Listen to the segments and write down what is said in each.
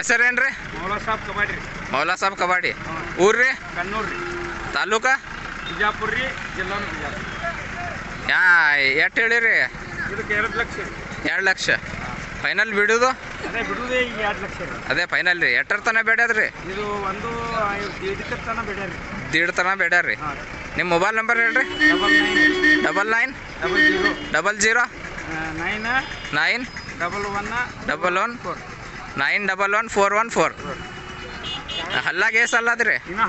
ಹೆಸರೇನ್ರಿ ಮೌಲಾ ಸಾಬ್ ಕಬಾಡಿ ಮೌಲಾ ಸಾಬ್ ಕಬಾಡಿ. ಊರ್ರಿ? ಕಣ್ಣೂರು ರೀ. ತಾಲೂಕ? ಬಿಜಾಪುರ ರೀ ಜಿಲ್ಲಾ ಬಿಜಾಪುರ. ಯಾ ಎಷ್ಟು ಹೇಳಿರಿ? ಇದಕ್ಕೆ ಎರಡು ಲಕ್ಷ ಎರಡು ಲಕ್ಷ. ಫೈನಲ್ ಬಿಡೋದು? ಅದೇ ಬಿಡುವುದೇ ಈಗ ಎರಡು ಲಕ್ಷ ರೀ. ಅದೇ ಫೈನಲ್ ರೀ. ಎಟ್ಟರ ತನಕ ಬೇಡ್ಯಾದ್ರಿ ಇದು ಒಂದು ಇದಕ್ಕೆ ತನ ಬೇಡ್ರಿ ರೀ. ದೀಡ್ ತನ ಬೇಡ್ರಿ ಹಾಂ ನಿಮ್ಮ ಮೊಬೈಲ್ ನಂಬರ್ ಹೇಳ್ರಿ. Double nine double nine? Double zero. Double zero? Nine nine? Double one double one? Four. Nine double one four one four. ಹಲ್ಲಾಗ ಏಸ್ ಅಲ್ಲದ್ರಿ ಇನ್ನೂ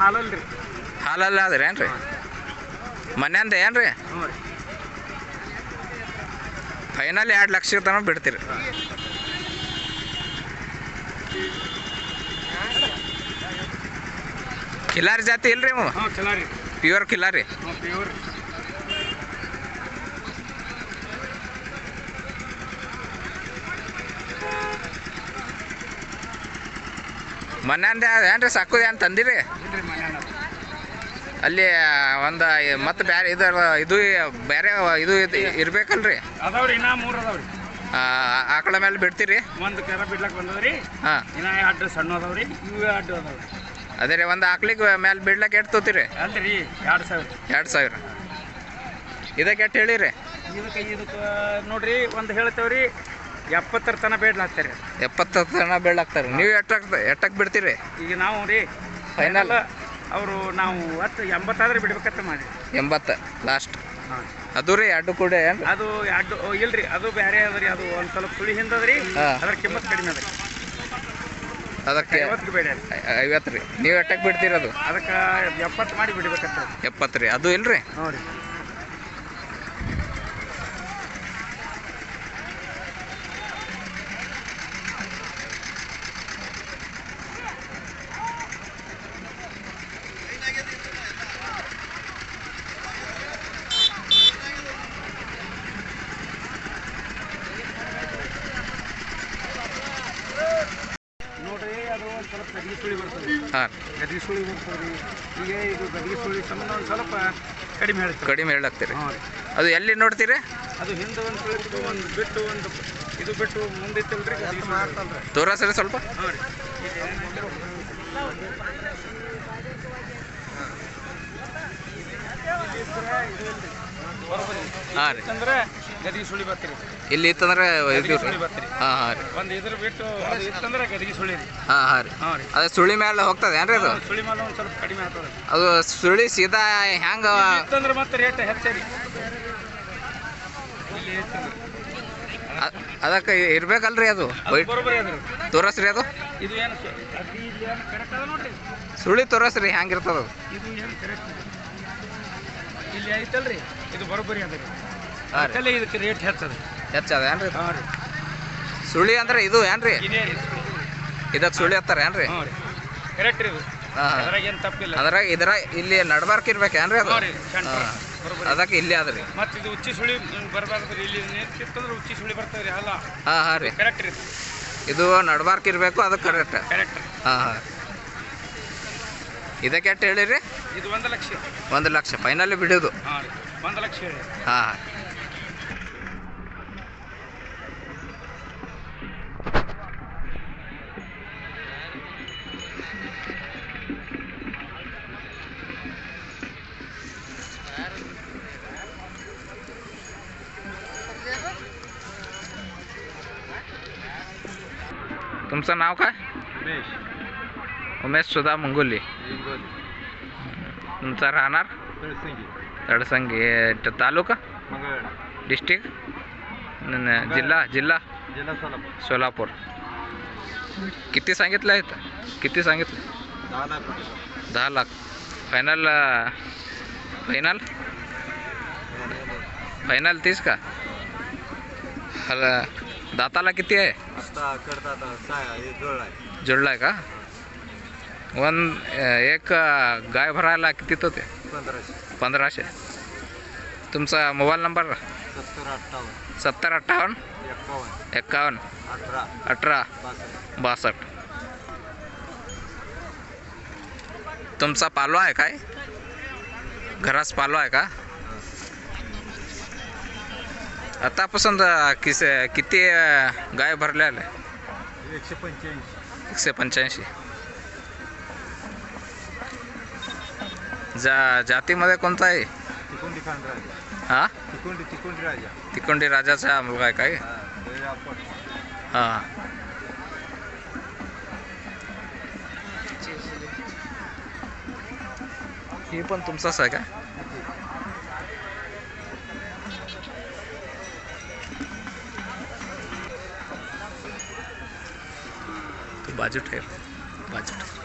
ಹಾಲಲ್ಲ ಅದ್ರಿ ಏನ್ರಿ? ಮನ್ಯಾಂದ ಏನ್ರಿ? ರೀ. ಫೈನಲ್ ಎರಡು ಲಕ್ಷ ತನಕ ಬಿಡ್ತೀರಿ. ಕಿಲಾರಿ ಜಾತಿ ಇಲ್ರಿ ಪ್ಯೂರ್ ಕಿಲಾರಿ. ಪ್ಯೂರ್ ಮನ್ಯಾಂದ ಏನ್ರಿ ಸಾಕುದು ಏನು ತಂದಿರಿ? ಅಲ್ಲಿ ಒಂದು ಮತ್ತೆ ಬೇರೆ ಇದು ಇದು ಬೇರೆ ಇದು ಇರ್ಬೇಕಲ್ರಿ? ಅದಾವ್ರಿ ಇನ್ನೂ ಮೂರು ಅದಾವ್ರಿ. ಆಕಳ ಮೇಲೆ ಬಿಡ್ತೀರಿ? ಒಂದು ಕರ ಬಿಡ್ಲಕ್ಕೆ ಬಂದದ್ರಿ ಹಾಂ. ಇನ್ನ ಎರಡು ಸಣ್ಣ ಅದಾವ್ರಿ ಇವು ಎರಡು ಅದಾವ್ರಿ. ಅದೇ ರೀ ಒಂದು ಆಕ್ಳಿಗೆ ಮೇಲೆ ಬಿಡ್ಲಕ್ಕೆ ಎಷ್ಟು ತೋತೀರಿ ಅಲ್ರಿ ಎರಡು ಸಾವಿರ. ಎರಡು ಸಾವಿರ. ಇದಕ್ಕೆ ಎಷ್ಟು ಹೇಳಿರಿ? ಇದಕ್ಕೆ ಇದಕ್ಕೆ ನೋಡ್ರಿ ಒಂದು ಹೇಳ್ತೇವ್ರಿ ಎಪ್ಪತ್ತರ ತನ ಬೇಡ್ಲಾಗ್ತಾರೆ. ಎಪ್ಪತ್ತು ತನ ಬೇಡ್ಲಾಗ್ತಾರೆ. ನೀವು ಎಟ್ಟಕ್ಕೆ ಎಟ್ಟಕ್ಕೆ ಬಿಡ್ತೀರಿ? ಈಗ ನಾವು ರೀ ಫೈನಲ್ ಅವರು ನಾವು ಹತ್ತು ಎಂಬತ್ತಾದ್ರೆ ಬಿಡ್ಬೇಕಂತ ಮಾಡಿ ಎಂಬತ್ತು ಲಾಸ್ಟ್ ಅದು ರೀ ಎರಡು ಕೂಡ ಅದು ಎರಡು ಇಲ್ರಿ ಅದು ಬೇರೆ ಅದ್ರಿ ಅದು ಒಂದು ಸ್ವಲ್ಪ ಸುಳಿ ಹಿಂದದ್ರಿ. ಅದ್ರ ಕಿಮ್ಮತ್ ಕಡಿಮೆ ಅದ್ರಿ ಅದಕ್ಕೆ ಐವತ್ತು ಬೇಡ ರೀ. ಐವತ್ತು ರೀ. ನೀವು ಎಟ್ಟಕ್ಕೆ ಬಿಡ್ತೀರದು ಅದಕ್ಕೆ ಎಪ್ಪತ್ತು ಮಾಡಿ ಬಿಡ್ಬೇಕಂತ. ಎಪ್ಪತ್ತು ರೀ. ಅದು ಇಲ್ರಿ? ನೋಡಿ ನೋಡ್ರಿ ಅದು ಒಂದು ಸ್ವಲ್ಪ ಗದಿಗೆ ಸುಳಿ ಬರ್ತದೆ ಹಾಂ ಗದಿಗೆ ಸುಳಿ ಈಗ ಇದು ಸುಳಿ ಸಂಬಂಧ ಒಂದು ಸ್ವಲ್ಪ ಕಡಿಮೆ ಹೇಳ್ತಾರೆ. ಕಡಿಮೆ ಹೇಳಾಕ್ತೀರಿ. ರೀ. ಅದು ಎಲ್ಲಿ ನೋಡ್ತೀರಿ? ಅದು ಹಿಂದೆ ಒಂದು ಸುಳಿ ಬಿಟ್ಟು ಒಂದು ಬಿಟ್ಟು ಒಂದು ಇದು ಬಿಟ್ಟು ಮುಂದಿತ್ತಲ್ರಿ ಅದು ಮಾಡ್ತಲ್ರಿ ತೋರಸ್ರಿ ಸ್ವಲ್ಪ. ಹ್ಞೂ ರೀ. ಹಾಂ ರೀ. ಅಂದ್ರೆ ಗದಿಗೆ ಸುಳಿ ಬರ್ತೀರಿ. ಇಲ್ಲಿ ಇತ್ತಂದ್ರೆ ಇದು ಸುಳಿ ಬರ್ತೀರಿ. ಹಾಂ ಹಾಂ ರೀ. ಒಂದು ಇದ್ರ ಬಿಟ್ಟು ಅದು ಇತ್ತಂದ್ರೆ ಗದಿಗೆ ಸುಳಿ ರೀ. ಹಾಂ ಹಾಂ ರೀ. ಹಾಂ ರೀ. ಅದು ಸುಳಿ ಮೇಲೆ ಹೋಗ್ತದೆ ಏನ್ರಿ ಅದು? ಸುಳಿ ಮೇಲೆ ಒಂದು ಸ್ವಲ್ಪ ಕಡಿಮೆ ಆಗ್ತದೆ ಅದು ಸುಳಿ ಸೀದಾ ಹ್ಯಾಂಗ ಇತ್ತಂದ್ರೆ ಮತ್ತೆ ರೇಟ್ ಹೆಚ್ಚರಿ ಅದಕ್ಕೆ ಇರ್ಬೇಕಲ್ರಿ ಅದು? ತೋರಸ್ರಿ ಅದು. ಸುಳಿ ತೋರಸ್ರಿ ಹ್ಯಾಂಗಿರ್ತದ ಅದು. ಇದು ಐತಲ್ರಿ. ಇದು ಬರೋಬ್ಬರಿ ಅದ ಅದಕ್ಕಲ್ಲೇ ಇದಕ್ಕೆ ರೇಟ್ ಹೆಚ್ಚದ. ಹೆಚ್ಚದ ಏನ್ರಿ? ಹಾಂ ರೀ. ಸುಳಿ ಅಂದ್ರೆ ಇದು ಏನ್ರಿ? ಇದೇ. ರೀ ಇದಕ್ಕೆ ಸುಳಿ ಹತ್ತಾರ ಏನ್ರಿ? ಹ್ಞೂ ರೀ. ಕರೆಕ್ಟ್ ರೀ ಇದು. ಹಾಂ. ಅದ್ರಾಗ ಏನು ತಪ್ಪಿಲ್ಲ. ಅದ್ರಾಗ ಇದ್ರ ಇಲ್ಲಿ ನಡ್ಬಾರ್ಕ್ ಇರ್ಬೇಕೇನ್ರಿ ಅದು? ಹಾಂ ರೀ ಸಣ್ಣ ಹಾಂ. ಬರೋಬ್ಬರಿ. ಅದಕ್ಕೆ ಇಲ್ಲಿ ಅದ್ರಿ ಮತ್ತೆ ಇದು ಉಚ್ಚಿ ಸುಳಿ ಬರಬಾರ್ದು ಇಲ್ಲಿ ನಿಂತಿತ್ತಂದ್ರೆ ಉಚ್ಚಿ ಸುಳಿ ಬರ್ತದೆ ರೀ ಅಲ್ಲ. ಹಾಂ ಹಾಂ ರೀ. ಕರೆಕ್ಟ್ ರೀ ಇದು. ನಡ್ಬಾರ್ಕ್ ಇರಬೇಕು ಅದಕ್ಕೆ ಕರೆಕ್ಟ್ ಕರೆಕ್ಟ್ ರೀ. ಹಾಂ ಹಾಂ. ಇದಕ್ಕೆ ಎಷ್ಟು ಹೇಳಿರಿ? ಇದು ಒಂದು ಲಕ್ಷ. ಒಂದು ಲಕ್ಷ. ಫೈನಲ್ ಬಿಡೋದು. ಹಾಂ ರೀ. ಒಂದು ಲಕ್ಷ ಹೇಳಿ. ಹಾಂ. तुमचं नाव काय? उमेश. सुधा मंगोली. तुमचा राहणार? तडसंगी तालुका? डिस्ट्रिक्ट? जिल्हा? जिल्हा? सोलापूर. सोलापूर. किती सांगितलं आहेत किती सांगितलं? दहा लाख फायनल फायनल फायनल तीस का? हल दाताला किती आहे? आता आहे का? वन एक गाय भरायला किती होते पंधराशे. पंधराशे. तुमचा मोबाईल नंबर? सत्तर अठ्ठावन्न. सत्तर अठ्ठावन्न? एकावन्न. एक्कावन्न अठरा. अठरा. बासष्ट. तुमचा पालो आहे काय? घरास पालो आहे का? आतापासून किस किती गाय भरलेल्या आहे? एकशे पंच्याऐंशी. एकशे पंच्याऐंशी. जा जातीमध्ये कोणता आहे? तिकोंडी खान राजा. हा? तिकोंडी तिकोंडी राजा. तिकोंडी राजाचा मुलगा आहे काय? हा. हे पण तुमचाच आहे का? बाजू ठेव. बाजू ठेव.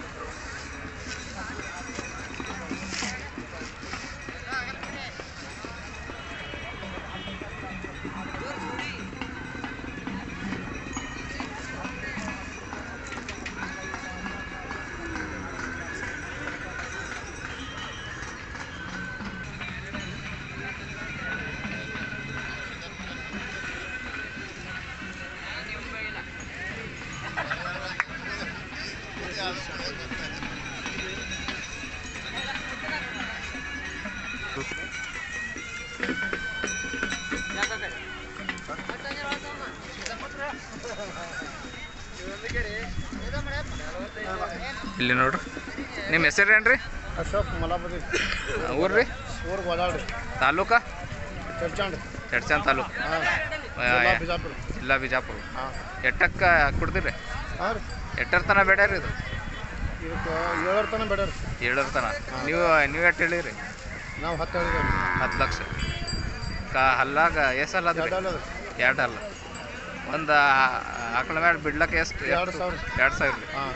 ಇಲ್ಲಿ ನೋಡ್ರಿ. ನಿಮ್ಮ ಹೆಸರು ರೀ ಅಶೋಕ್ ಮಲಾಪತಿ. ಊರ್ರಿ? ಊರ್ ಓದಾಡ್ರಿ ತಾಲೂಕಾ? ಚರ್ಚಾಂಡ್ ಚರ್ಚಾನ್ ತಾಲೂಕು. ಬಿಜಾಪುರ. ಜಿಲ್ಲಾ ಬಿಜಾಪುರ. ಹಾಂ. ಎಟ್ಟಕ್ಕೆ ಕೊಡ್ತೀರಿ ಹಾಂ ರೀ. ಎಟ್ಟರ ತನ ರೀ ಇದು? ಇದಕ್ಕೆ ಏಳರ ತನ ಬೇಡ ರೀ ಏಳರ ತನ. ನೀವು ನೀವು ಎಷ್ಟು ಹೇಳಿರಿ? ನಾವು ಹತ್ತು ಹೇಳಿದೇವೆ. ಹತ್ತು ಲಕ್ಷ. ಕಾ ಹಲ್ಲಾಗ ಎಷ್ಟು ಅಲ್ಲ ಎರಡು ಅಲ್ಲ ಒಂದು ಆಕಳ ಮೇಲೆ ಬಿಡ್ಲಕ್ಕೆ ಎಷ್ಟು? ಎರಡು ಸಾವಿರ. ಎರಡು ಸಾವಿರ. ರೀ ಹಾಂ.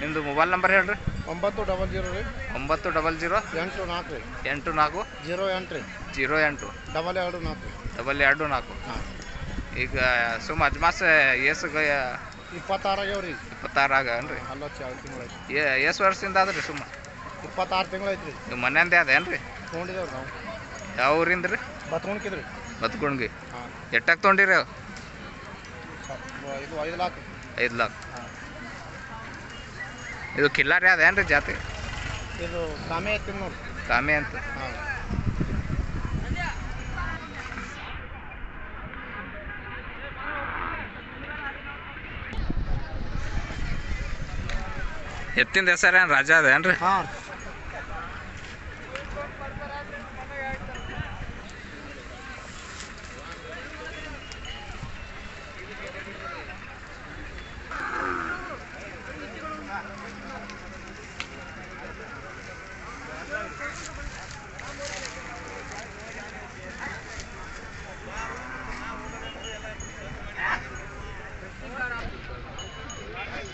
ನಿಮ್ಮದು ಮೊಬೈಲ್ ನಂಬರ್ ಹೇಳ್ರಿ. ಒಂಬತ್ತು ಡಬಲ್ ಜೀರೋ ರೀ. ಒಂಬತ್ತು ಡಬಲ್ ಜೀರೋ ಎಂಟು ನಾಲ್ಕು ರೀ. ಎಂಟು ನಾಲ್ಕು. ಜೀರೋ ಎಂಟು ರೀ. ಜೀರೋ ಎಂಟು. ಡಬಲ್ ಎರಡು ನಾಲ್ಕು ಡಬಲ್ ಎರಡು ನಾಲ್ಕು. ಈಗ ಸುಮ್ಮ ಅಜ್ಮಾಸ್ ಏಸು ಇಪ್ಪತ್ತಾರು ಆಗ್ಯಾವ ರೀ. ಇಪ್ಪತ್ತಾರು ಆಗನ್ರಿ ಏ ಎಷ್ಟು ವರ್ಷದಿಂದ ಅದ್ರಿ ಸುಮ್ಮ ಇಪ್ಪತ್ತಾರು ತಿಂಗಳು ಐತ್ರಿ ರೀ. ನೀವು ಮನೆಯಂದೇ ರೀ ತೊಗೊಂಡಿದ್ದೇವೆ ನಾವು. ಯಾವ ಊರಿಂದ ರೀ ಬತ್ಕೊಂಡ್ಕಿದ್ರಿ ಬತ್ಕೊಂಡ್ಗಿ ಎಟ್ಟಾಗ ತೊಗೊಂಡಿರಿ ಇದು ಐದು ಲಾಕ್ ಐದು ಲಾಕ್. ಇದು ಕಿಲ್ಲಾರಿ ಅದೇನ್ರಿ ಜಾತಿ? ಇದು ಕಾಮೆ ಎತ್ತೀನಿ ನೋಡಿ ಕಾಮಿ ಅಂತ. ಹಾಂ ಎತ್ತಿಂದ ಹೆಸರೇನು? ರಾಜ ಅದೇನ್ರಿ? ಹಾಂ